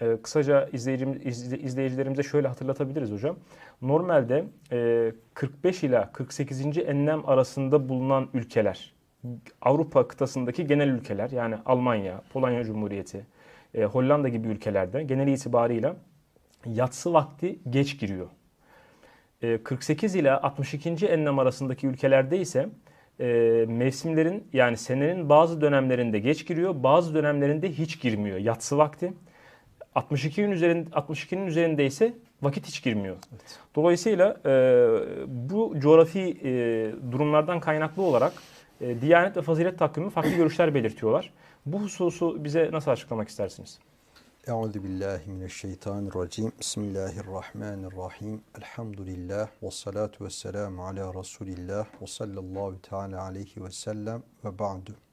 e, kısaca izleyicim, izle, izleyicilerimize şöyle hatırlatabiliriz hocam. Normalde e, 45 ila 48. enlem arasında bulunan ülkeler, Avrupa kıtasındaki genel ülkeler yani Almanya, Polonya Cumhuriyeti, e, Hollanda gibi ülkelerde genel itibarıyla yatsı vakti geç giriyor. E, 48 ila 62. enlem arasındaki ülkelerde ise e, mevsimlerin yani senenin bazı dönemlerinde geç giriyor, bazı dönemlerinde hiç girmiyor yatsı vakti. 62'nin üzerinde 62'nin üzerinde ise vakit hiç girmiyor. Evet. Dolayısıyla e, bu coğrafi e, durumlardan kaynaklı olarak e, Diyanet ve Fazilet takvimi farklı görüşler belirtiyorlar. Bu hususu bize nasıl açıklamak istersiniz? Euzu billahi mineşşeytanirracim. Bismillahirrahmanirrahim. Elhamdülillah ve salatu vesselam ala Resulillah ve sallallahu teala aleyhi ve sellem ve ba'du.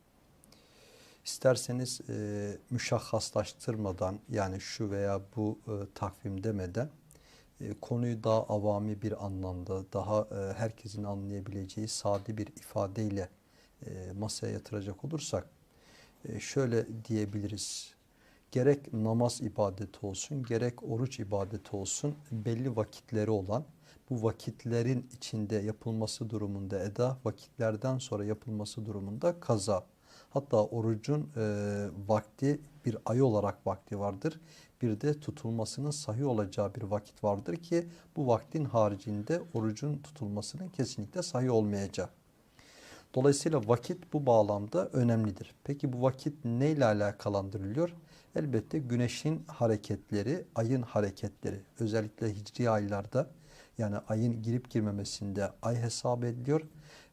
İsterseniz e, müşahhaslaştırmadan yani şu veya bu e, takvim demeden e, konuyu daha avami bir anlamda, daha e, herkesin anlayabileceği sade bir ifadeyle e, masaya yatıracak olursak e, şöyle diyebiliriz. Gerek namaz ibadeti olsun, gerek oruç ibadeti olsun belli vakitleri olan bu vakitlerin içinde yapılması durumunda eda, vakitlerden sonra yapılması durumunda kaza. Hatta orucun e, vakti bir ay olarak vakti vardır. Bir de tutulmasının sahih olacağı bir vakit vardır ki bu vaktin haricinde orucun tutulmasının kesinlikle sahih olmayacağı. Dolayısıyla vakit bu bağlamda önemlidir. Peki bu vakit neyle alakalandırılıyor? Elbette güneşin hareketleri, ayın hareketleri. Özellikle hicri aylarda yani ayın girip girmemesinde ay hesap ediliyor.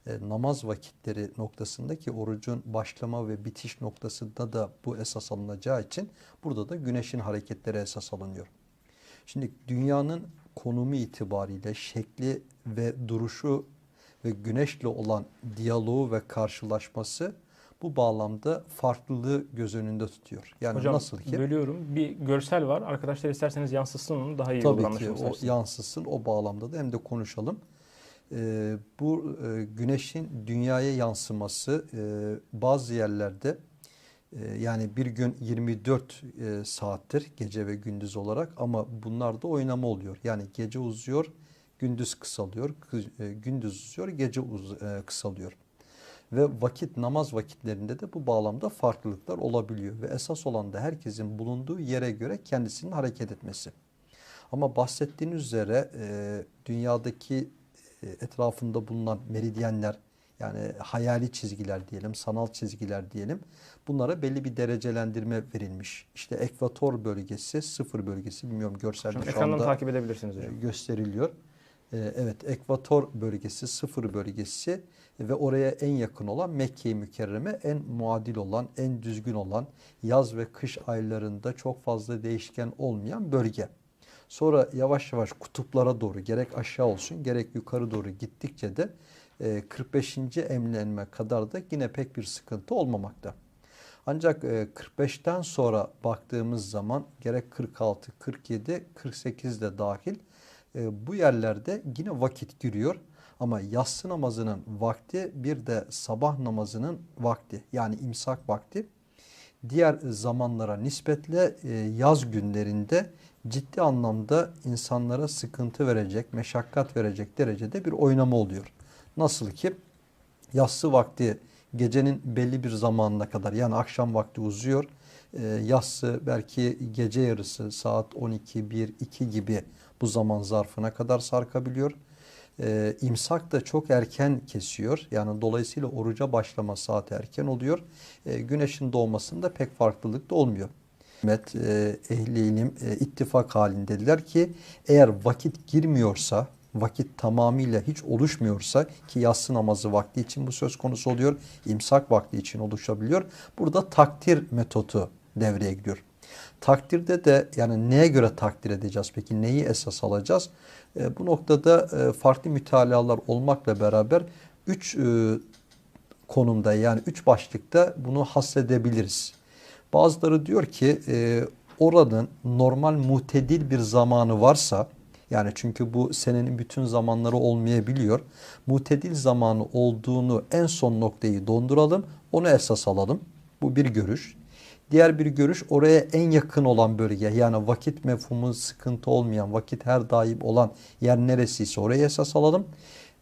E, namaz vakitleri noktasındaki orucun başlama ve bitiş noktasında da bu esas alınacağı için burada da güneşin hareketleri esas alınıyor. Şimdi dünyanın konumu itibariyle şekli ve duruşu ve güneşle olan diyaloğu ve karşılaşması bu bağlamda farklılığı göz önünde tutuyor. Yani Hocam, nasıl ki? bölüyorum. Bir görsel var. Arkadaşlar isterseniz yansıtsın onu daha iyi Tabii ki o yansısın. O bağlamda da hem de konuşalım. Ee, bu e, güneşin dünyaya yansıması e, bazı yerlerde e, yani bir gün 24 e, saattir gece ve gündüz olarak ama bunlarda oynama oluyor. Yani gece uzuyor, gündüz kısalıyor, e, gündüz uzuyor, gece uz, e, kısalıyor. Ve vakit namaz vakitlerinde de bu bağlamda farklılıklar olabiliyor. Ve esas olan da herkesin bulunduğu yere göre kendisinin hareket etmesi. Ama bahsettiğiniz üzere e, dünyadaki e, etrafında bulunan meridyenler yani hayali çizgiler diyelim, sanal çizgiler diyelim. Bunlara belli bir derecelendirme verilmiş. İşte ekvator bölgesi, sıfır bölgesi bilmiyorum görselde şu ekrandan anda takip edebilirsiniz hocam. gösteriliyor. E, evet ekvator bölgesi, sıfır bölgesi ve oraya en yakın olan Mekke-i Mükerreme en muadil olan, en düzgün olan yaz ve kış aylarında çok fazla değişken olmayan bölge. Sonra yavaş yavaş kutuplara doğru gerek aşağı olsun gerek yukarı doğru gittikçe de 45. E, emlenme kadar da yine pek bir sıkıntı olmamakta. Ancak 45'ten e, sonra baktığımız zaman gerek 46, 47, 48 de dahil e, bu yerlerde yine vakit giriyor. Ama yatsı namazının vakti bir de sabah namazının vakti yani imsak vakti diğer zamanlara nispetle yaz günlerinde ciddi anlamda insanlara sıkıntı verecek, meşakkat verecek derecede bir oynama oluyor. Nasıl ki yatsı vakti gecenin belli bir zamanına kadar yani akşam vakti uzuyor. E, yatsı belki gece yarısı saat 12, 1, 2 gibi bu zaman zarfına kadar sarkabiliyor. E, imsak da çok erken kesiyor. Yani dolayısıyla oruca başlama saati erken oluyor. E, güneşin doğmasında pek farklılık da olmuyor. Hükümet, e, ehli ilim e, ittifak halindediler ki eğer vakit girmiyorsa, vakit tamamıyla hiç oluşmuyorsa ki yatsı namazı vakti için bu söz konusu oluyor, imsak vakti için oluşabiliyor. Burada takdir metodu devreye giriyor. Takdirde de yani neye göre takdir edeceğiz peki neyi esas alacağız? E, bu noktada e, farklı mütalalar olmakla beraber üç e, konumda yani üç başlıkta bunu hassedebiliriz. Bazıları diyor ki e, oranın normal mutedil bir zamanı varsa yani çünkü bu senenin bütün zamanları olmayabiliyor. Mutedil zamanı olduğunu en son noktayı donduralım onu esas alalım. Bu bir görüş. Diğer bir görüş oraya en yakın olan bölge yani vakit mefhumu sıkıntı olmayan, vakit her daim olan yer neresiyse oraya esas alalım.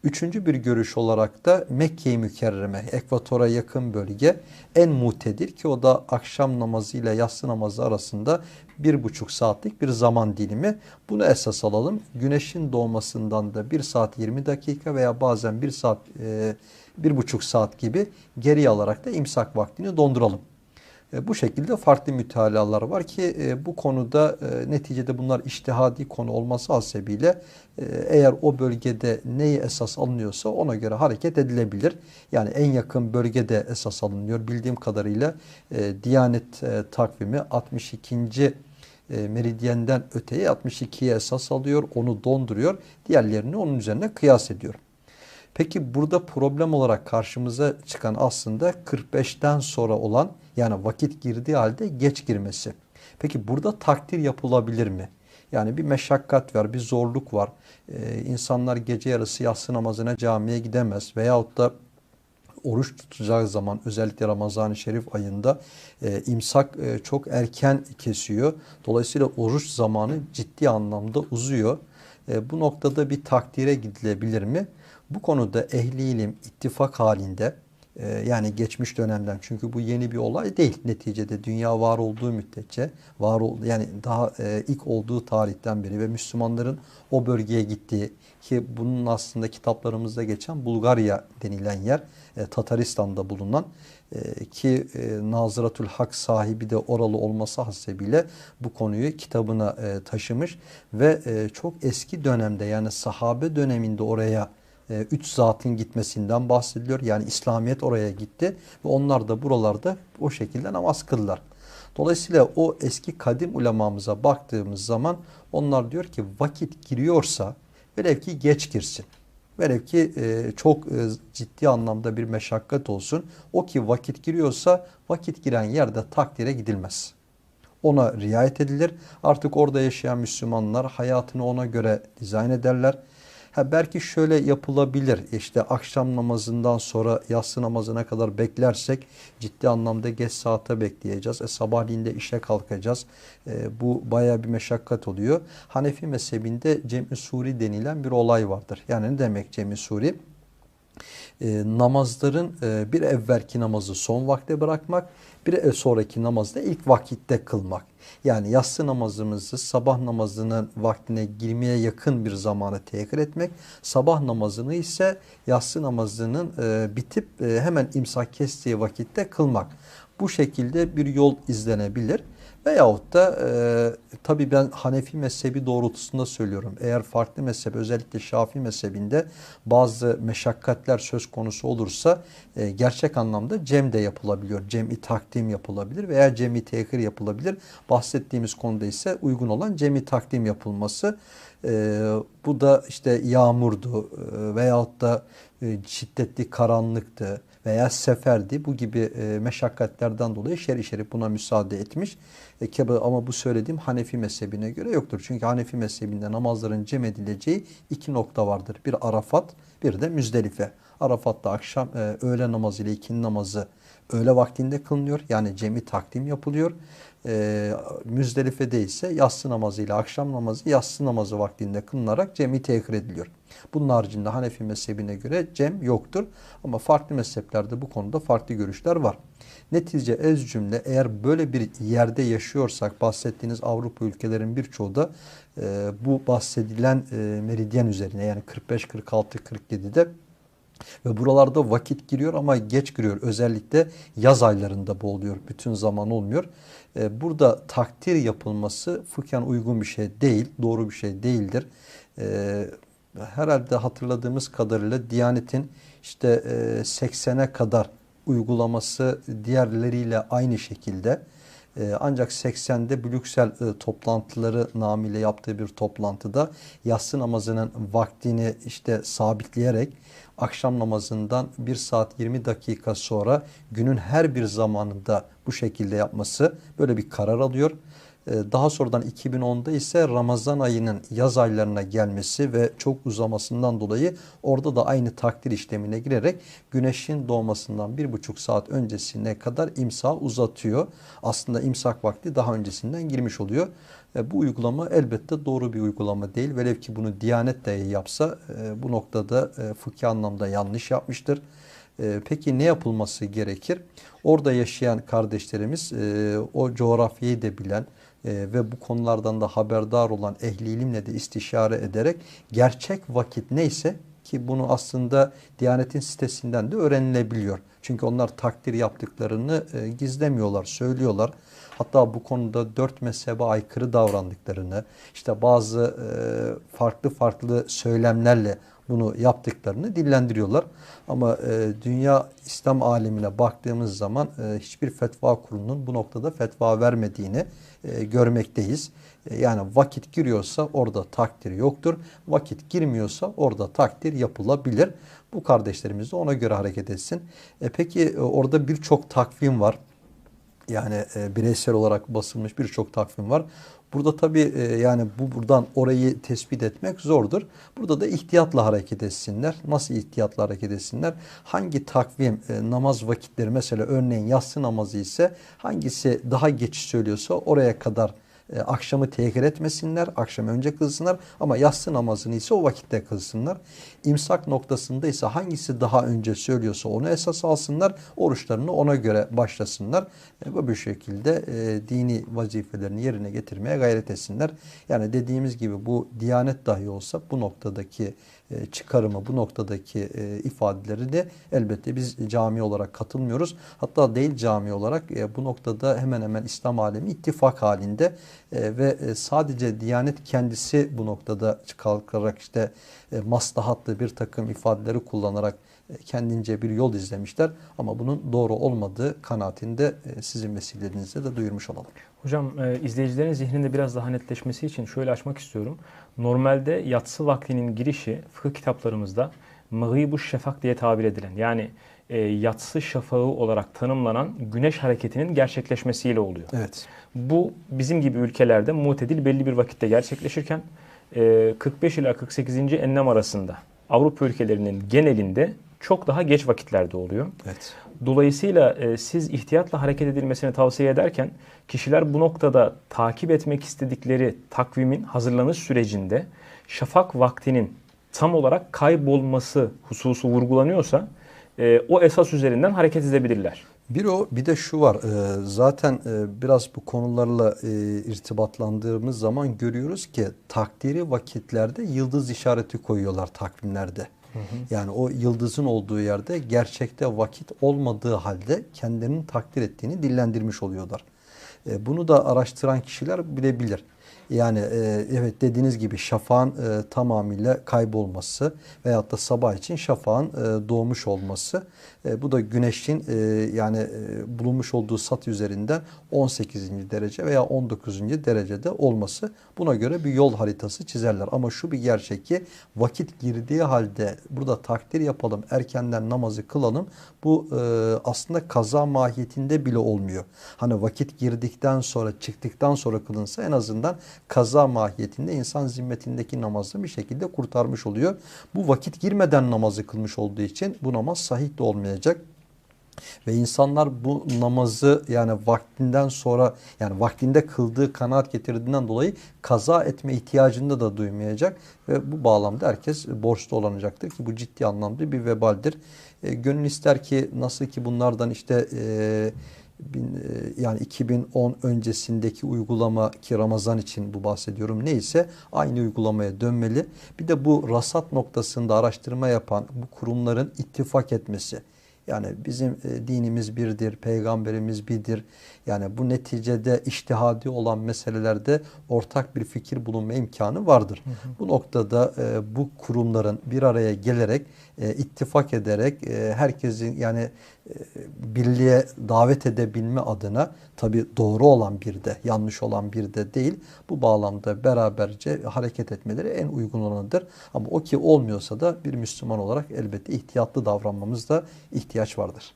Üçüncü bir görüş olarak da Mekke-i Mükerreme, ekvatora yakın bölge en mutedir ki o da akşam namazı ile yatsı namazı arasında bir buçuk saatlik bir zaman dilimi. Bunu esas alalım. Güneşin doğmasından da bir saat 20 dakika veya bazen bir saat, e, bir buçuk saat gibi geriye alarak da imsak vaktini donduralım. E, bu şekilde farklı mütalalar var ki e, bu konuda e, neticede bunlar iştihadi konu olması hasebiyle eğer o bölgede neyi esas alınıyorsa ona göre hareket edilebilir. Yani en yakın bölgede esas alınıyor. Bildiğim kadarıyla Diyanet takvimi 62. meridyenden öteye 62'ye esas alıyor. Onu donduruyor. Diğerlerini onun üzerine kıyas ediyor. Peki burada problem olarak karşımıza çıkan aslında 45'ten sonra olan yani vakit girdiği halde geç girmesi. Peki burada takdir yapılabilir mi? Yani bir meşakkat var, bir zorluk var. Ee, insanlar gece yarısı yatsı namazına camiye gidemez veyahut da oruç tutacağı zaman özellikle Ramazan-ı Şerif ayında e, imsak e, çok erken kesiyor. Dolayısıyla oruç zamanı ciddi anlamda uzuyor. E, bu noktada bir takdire gidilebilir mi? Bu konuda ehli ilim ittifak halinde e, yani geçmiş dönemden çünkü bu yeni bir olay değil neticede. Dünya var olduğu müddetçe var ol, yani daha e, ilk olduğu tarihten beri ve Müslümanların o bölgeye gittiği ki bunun aslında kitaplarımızda geçen Bulgarya denilen yer e, Tataristan'da bulunan ki e, Nazıratul Hak sahibi de oralı olması hasebiyle bu konuyu kitabına taşımış ve çok eski dönemde yani sahabe döneminde oraya e, üç zatın gitmesinden bahsediliyor. Yani İslamiyet oraya gitti ve onlar da buralarda o şekilde namaz kıldılar. Dolayısıyla o eski kadim ulemamıza baktığımız zaman onlar diyor ki vakit giriyorsa velev ki geç girsin. Velev ki e, çok e, ciddi anlamda bir meşakkat olsun. O ki vakit giriyorsa vakit giren yerde takdire gidilmez. Ona riayet edilir. Artık orada yaşayan Müslümanlar hayatını ona göre dizayn ederler. Ha belki şöyle yapılabilir. İşte akşam namazından sonra yatsı namazına kadar beklersek ciddi anlamda geç saate bekleyeceğiz. E, sabahleyin de işe kalkacağız. E, bu baya bir meşakkat oluyor. Hanefi mezhebinde cem suri denilen bir olay vardır. Yani ne demek cem suri? E, namazların e, bir evvelki namazı son vakte bırakmak, bir sonraki namazda ilk vakitte kılmak. Yani yatsı namazımızı sabah namazının vaktine girmeye yakın bir zamana tehir etmek. Sabah namazını ise yatsı namazının e, bitip e, hemen imsak kestiği vakitte kılmak. Bu şekilde bir yol izlenebilir. Veyahut da e, tabii ben Hanefi mezhebi doğrultusunda söylüyorum. Eğer farklı mezhep özellikle Şafii mezhebinde bazı meşakkatler söz konusu olursa e, gerçek anlamda cem de yapılabiliyor. Cem'i takdim yapılabilir veya cem'i tehir yapılabilir. Bahsettiğimiz konuda ise uygun olan cem'i takdim yapılması. E, bu da işte yağmurdu e, veyahut da e, şiddetli karanlıktı veya seferdi. Bu gibi e, meşakkatlerden dolayı şer-i şerif buna müsaade etmiş. E, ama bu söylediğim Hanefi mezhebine göre yoktur. Çünkü Hanefi mezhebinde namazların cem edileceği iki nokta vardır. Bir Arafat, bir de Müzdelife. Arafat'ta akşam e, öğle namazı ile ikindi namazı öğle vaktinde kılınıyor. Yani cemi takdim yapılıyor. E, Müzdelife'de ise yatsı namazı ile akşam namazı yatsı namazı vaktinde kılınarak cemi tehir ediliyor. Bunun haricinde Hanefi mezhebine göre cem yoktur. Ama farklı mezheplerde bu konuda farklı görüşler var. Netice ez cümle eğer böyle bir yerde yaşıyorsak bahsettiğiniz Avrupa ülkelerin birçoğu da e, bu bahsedilen e, meridyen üzerine yani 45, 46, 47'de ve buralarda vakit giriyor ama geç giriyor. Özellikle yaz aylarında bu oluyor. Bütün zaman olmuyor. E, burada takdir yapılması fıkhen uygun bir şey değil. Doğru bir şey değildir. E, herhalde hatırladığımız kadarıyla Diyanet'in işte 80'e kadar uygulaması diğerleriyle aynı şekilde. Ee, ancak 80'de Brüksel e, toplantıları namıyla yaptığı bir toplantıda yatsı namazının vaktini işte sabitleyerek akşam namazından 1 saat 20 dakika sonra günün her bir zamanında bu şekilde yapması böyle bir karar alıyor. E, daha sonradan 2010'da ise Ramazan ayının yaz aylarına gelmesi ve çok uzamasından dolayı orada da aynı takdir işlemine girerek güneşin doğmasından bir buçuk saat öncesine kadar imsa uzatıyor. Aslında imsak vakti daha öncesinden girmiş oluyor. E, bu uygulama elbette doğru bir uygulama değil. Velev ki bunu Diyanet dahi yapsa e, bu noktada e, fıkhi anlamda yanlış yapmıştır. E, peki ne yapılması gerekir? Orada yaşayan kardeşlerimiz o coğrafyayı da bilen ve bu konulardan da haberdar olan ehli ilimle de istişare ederek gerçek vakit neyse ki bunu aslında Diyanet'in sitesinden de öğrenilebiliyor. Çünkü onlar takdir yaptıklarını gizlemiyorlar, söylüyorlar. Hatta bu konuda dört mezhebe aykırı davrandıklarını, işte bazı e, farklı farklı söylemlerle bunu yaptıklarını dillendiriyorlar. Ama e, dünya İslam alemine baktığımız zaman e, hiçbir fetva kurulunun bu noktada fetva vermediğini görmekteyiz. Yani vakit giriyorsa orada takdir yoktur. Vakit girmiyorsa orada takdir yapılabilir. Bu kardeşlerimiz de ona göre hareket etsin. E, peki orada birçok takvim var. Yani e, bireysel olarak basılmış birçok takvim var. Burada tabii e, yani bu buradan orayı tespit etmek zordur. Burada da ihtiyatla hareket etsinler. Nasıl ihtiyatla hareket etsinler? Hangi takvim e, namaz vakitleri mesela örneğin yatsı namazı ise hangisi daha geç söylüyorsa oraya kadar e, akşamı tehir etmesinler. Akşam önce kılsınlar ama yatsı namazını ise o vakitte kılsınlar. İmsak noktasında ise hangisi daha önce söylüyorsa onu esas alsınlar. Oruçlarını ona göre başlasınlar. E, bu bir şekilde e, dini vazifelerini yerine getirmeye gayret etsinler. Yani dediğimiz gibi bu diyanet dahi olsa bu noktadaki çıkarımı, bu noktadaki e, ifadeleri de elbette biz cami olarak katılmıyoruz. Hatta değil cami olarak e, bu noktada hemen hemen İslam alemi ittifak halinde ve sadece Diyanet kendisi bu noktada kalkarak işte maslahatlı bir takım ifadeleri kullanarak kendince bir yol izlemişler. Ama bunun doğru olmadığı kanaatinde sizin vesilenizle de duyurmuş olalım. Hocam izleyicilerin zihninde biraz daha netleşmesi için şöyle açmak istiyorum. Normalde yatsı vaktinin girişi fıkıh kitaplarımızda mağibu şefak diye tabir edilen yani e, yatsı şafağı olarak tanımlanan güneş hareketinin gerçekleşmesiyle oluyor. Evet. Bu bizim gibi ülkelerde mutedil belli bir vakitte gerçekleşirken e, 45 ila 48. enlem arasında Avrupa ülkelerinin genelinde çok daha geç vakitlerde oluyor. Evet. Dolayısıyla e, siz ihtiyatla hareket edilmesini tavsiye ederken kişiler bu noktada takip etmek istedikleri takvimin hazırlanış sürecinde şafak vaktinin tam olarak kaybolması hususu vurgulanıyorsa e, o esas üzerinden hareket edebilirler. Bir o bir de şu var e, zaten e, biraz bu konularla e, irtibatlandığımız zaman görüyoruz ki takdiri vakitlerde yıldız işareti koyuyorlar takvimlerde. Yani o yıldızın olduğu yerde gerçekte vakit olmadığı halde kendilerinin takdir ettiğini dillendirmiş oluyorlar. E, bunu da araştıran kişiler bilebilir. Yani e, evet dediğiniz gibi şafağın e, tamamıyla kaybolması veyahut da sabah için şafağın e, doğmuş olması. Bu da güneşin yani bulunmuş olduğu sat üzerinden 18. derece veya 19. derecede olması. Buna göre bir yol haritası çizerler. Ama şu bir gerçek ki vakit girdiği halde burada takdir yapalım, erkenden namazı kılalım. Bu aslında kaza mahiyetinde bile olmuyor. Hani vakit girdikten sonra çıktıktan sonra kılınsa en azından kaza mahiyetinde insan zimmetindeki namazı bir şekilde kurtarmış oluyor. Bu vakit girmeden namazı kılmış olduğu için bu namaz sahih de olmayacak. Ve insanlar bu namazı yani vaktinden sonra yani vaktinde kıldığı kanaat getirdiğinden dolayı kaza etme ihtiyacında da duymayacak. Ve bu bağlamda herkes borçlu olanacaktır ki bu ciddi anlamda bir vebaldir. E, gönül ister ki nasıl ki bunlardan işte e, bin, e, yani 2010 öncesindeki uygulama ki Ramazan için bu bahsediyorum neyse aynı uygulamaya dönmeli. Bir de bu rasat noktasında araştırma yapan bu kurumların ittifak etmesi. Yani bizim e, dinimiz birdir, peygamberimiz birdir. Yani bu neticede iştihadi olan meselelerde ortak bir fikir bulunma imkanı vardır. Hı hı. Bu noktada e, bu kurumların bir araya gelerek, ittifak ederek herkesin yani birliğe davet edebilme adına tabi doğru olan bir de yanlış olan bir de değil. Bu bağlamda beraberce hareket etmeleri en uygun olanıdır. Ama o ki olmuyorsa da bir Müslüman olarak elbette ihtiyatlı davranmamız da ihtiyaç vardır.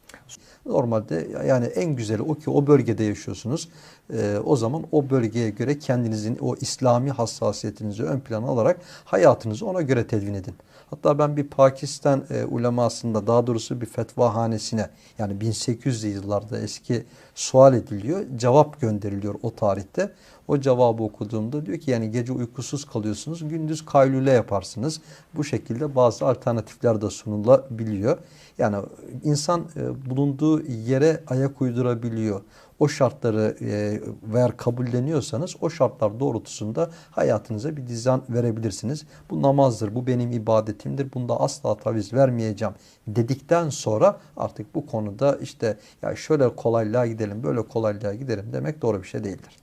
Normalde yani en güzeli o ki o bölgede yaşıyorsunuz. Ee, o zaman o bölgeye göre kendinizin o İslami hassasiyetinizi ön plana alarak hayatınızı ona göre tedvin edin. Hatta ben bir Pakistan e, ulemasında daha doğrusu bir fetvahanesine yani 1800'lü yıllarda eski sual ediliyor. Cevap gönderiliyor o tarihte. O cevabı okuduğumda diyor ki yani gece uykusuz kalıyorsunuz, gündüz kaylule yaparsınız. Bu şekilde bazı alternatifler de sunulabiliyor. Yani insan e, bulunduğu yere ayak uydurabiliyor. O şartları e, eğer kabulleniyorsanız o şartlar doğrultusunda hayatınıza bir dizayn verebilirsiniz. Bu namazdır, bu benim ibadetimdir, bunda asla taviz vermeyeceğim dedikten sonra artık bu konuda işte ya şöyle kolaylığa gidelim, böyle kolaylığa gidelim demek doğru bir şey değildir.